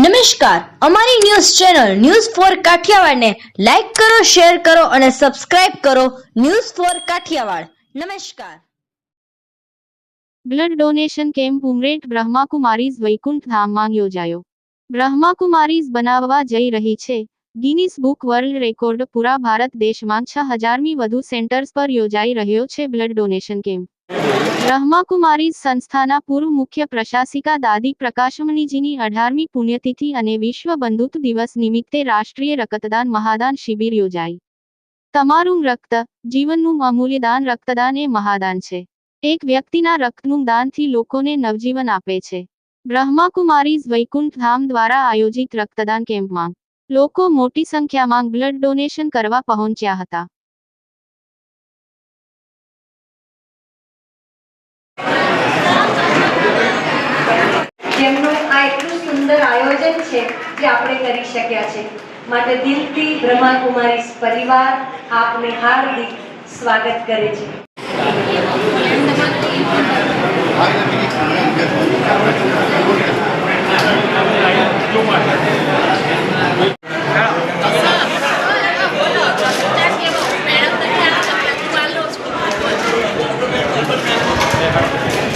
નમસ્કાર. અમારી news channel news four કાઠિયાવાડને લાઈક કરો, શેર કરો અને સબસ્ક્રાઇબ કરો ન્યૂઝ ફોર કાઠિયાવાડ. નમસ્કાર. Blood donation camp Umret Brahmakumaris Vaikunth ધામમાં યોજાયો. બ્રહ્માકુમારીઝ બનાવવા જઈ રહી છે. ગિનિસ બુક વર્લ્ડ રેકોર્ડ પૂરા ભારત દેશમાં છ હજારમી વધુ સેન્ટર્સ પર યોજાઈ રહ્યો છે બ્લડ ડોનેશન કેમ્પ. બ્રહ્માકુમારીઝ સંસ્થાના પૂર્વ મુખ્ય પ્રશાસિકા દાદી પ્રકાશમણીજીની અઢારમી પુણ્યતિથિ અને વિશ્વ બંધુત્વ દિવસ નિમિત્તે રાષ્ટ્રીય રક્તદાન મહાદાન શિબિર યોજાઈ. તમારું રક્ત, જીવનનું અમૂલ્ય દાન રક્તદાન એ મહાદાન છે. એક વ્યક્તિના રક્તનું દાનથી લોકોને નવજીવન આપે છે. બ્રહ્માકુમારીઝ વૈકુંઠ ધામ દ્વારા આયોજિત રક્તદાન કેમ્પમાં લોકો મોટી સંખ્યામાં બ્લડ ડોનેશન કરવા પહોંચ્યા હતા. જેમનું આ એટલું સુંદર આયોજન છે જે આપણે કરી શક્યા છે. માટે દિલથી બ્રહ્માકુમારી પરિવાર આપને હાર્દિક સ્વાગત કરે છે.